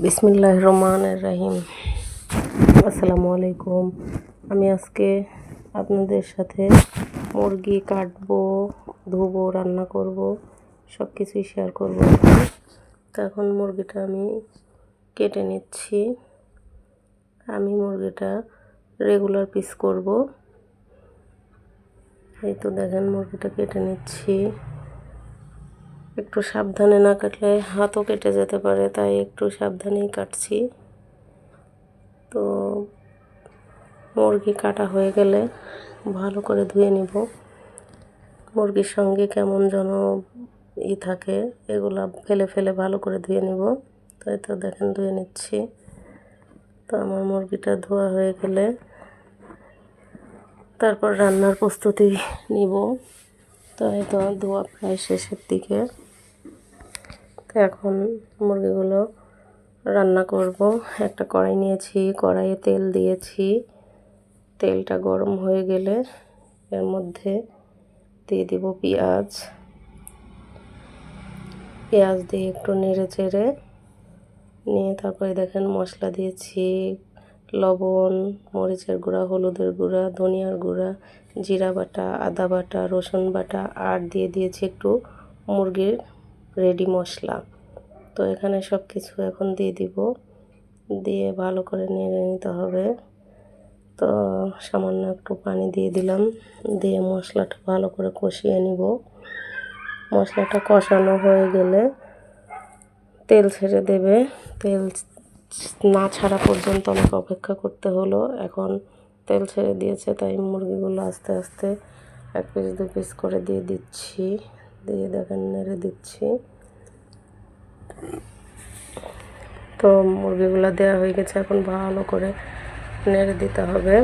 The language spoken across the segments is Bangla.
বিসমিল্লাহ রহমান রাহিম। আসসালামু আলাইকুম। আমি আজকে আপনাদের সাথে মুরগি কাটবো, ধুবো, রান্না করব সব কিছুই শেয়ার করব। তো এখন মুরগিটা আমি কেটে নিচ্ছি। আমি মুরগিটা রেগুলার পিস করব। এই তো দেখেন মুরগিটা কেটে নিচ্ছি। একটু সাবধানে না কাটলে হাতও কেটে যেতে পারে, তাই একটু সাবধানেই কাটছি। তো মুরগি কাটা হয়ে গেলে ভালো করে ধুয়ে নিব। মুরগির সঙ্গে কেমন যেন ই থাকে, এগুলা ফেলে ফেলে ভালো করে ধুয়ে নিব। তাই তো দেখেন ধুয়ে নিচ্ছি। তো আমার মুরগিটা ধোয়া হয়ে গেলে তারপর রান্নার প্রস্তুতি নিব। তো এই তো ধোয়া প্রায় শেষের দিকে। তো এখন মুরগিগুলো রান্না করব। একটা কড়াই নিয়েছি, কড়াইয়ে তেল দিয়েছি। তেলটা গরম হয়ে গেলে এর মধ্যে দিয়ে দিব পেঁয়াজ। পেঁয়াজ দিয়ে একটু নেড়ে চেড়ে নিয়ে তারপরে দেখেন মশলা দিয়েছি, লবণ, মরিচের গুঁড়া, হলুদের গুঁড়া, ধনিয়ার গুঁড়া, জিরা বাটা, আদা বাটা, রসুন বাটা, আর দিয়ে দিয়েছি একটু মুরগির রেডি মশলা। তো এখানে সব কিছু এখন দিয়ে দিব। দিয়ে ভালো করে নেড়ে নিতে হবে। তো সামান্য একটু পানি দিয়ে দিলাম। দিয়ে মশলাটা ভালো করে কষিয়ে নিব। মশলাটা কষানো হয়ে গেলে তেল ছেড়ে দেবে। তেল না ছাড়া পর্যন্ত আমাকে অপেক্ষা করতে হলো। এখন তেল ছেড়ে দিয়েছে, তাই মুরগিগুলো আস্তে আস্তে এক পিস দু পিস করে দিয়ে দিচ্ছি। দিয়ে দেখেন, নেড়ে দিচ্ছি। তো মুরগিগুলো দেওয়া হয়ে গেছে, এখন ভালো করে নেড়ে দিতে হবে।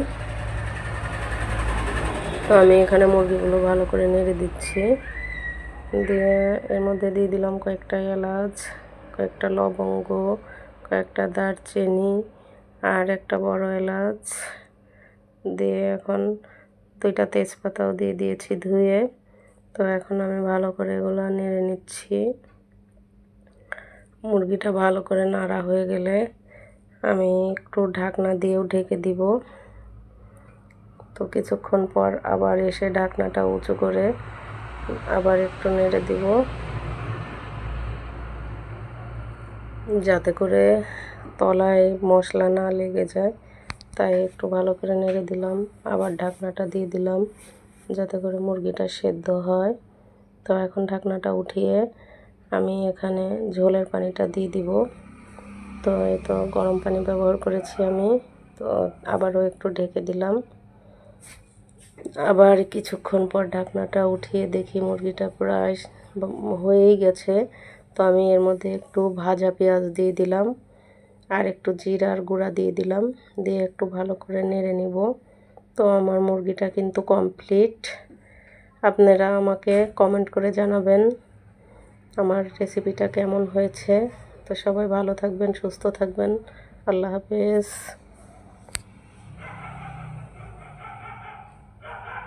তো আমি এখানে মুরগিগুলো ভালো করে নেড়ে দিচ্ছি। দিয়ে এর মধ্যে দিয়ে দিলাম কয়েকটা এলাচ, কয়েকটা লবঙ্গ, কয়েকটা দারচিনি আর একটা বড় এলাচ। দিয়ে এখন দুইটা তেজপাতাও দিয়ে দিয়েছি ধুয়ে। তো এখন আমি ভালো করে এগুলো নেড়ে নিচ্ছি। মুরগিটা ভালো করে নাড়া হয়ে গেলে আমি একটু ঢাকনা দিয়েও ঢেকে দিব। তো কিছুক্ষণ পর আবার এসে ঢাকনাটা উঁচু করে আবার একটু নেড়ে দিব। যাতে করে তলায় মশলা না লেগে যায়, তাই একটু ভালো করে নেড়ে দিলাম। আবার ঢাকনাটা দিয়ে দিলাম। যাতে করে মুরগিটা সেদ্ধ হয়। তো এখন ঢাকনাটা উঠিয়ে আমি এখানে ঝোলের পানিটা দিয়ে দিব। তো এই তো গরম পানি ব্যবহার করেছি আমি। তো আবারও একটু ঢেকে দিলাম। আবার কিছুক্ষণ পর ঢাকনাটা উঠিয়ে দেখি মুরগিটা প্রায় হয়েই গেছে। তো আমি এর মধ্যে একটু ভাজা পেঁয়াজ দিয়ে দিলাম। আর একটু জিরার গুঁড়া দিয়ে দিলাম। দিয়ে একটু ভালো করে নেড়ে নিব। তো আমার মুরগিটা কিন্তু কমপ্লিট আপনারা আমাকে কমেন্ট করে জানাবেন আমার রেসিপিটা কেমন হয়েছে। তো সবাই ভালো থাকবেন, সুস্থ থাকবেন। আল্লাহ হাফেজ।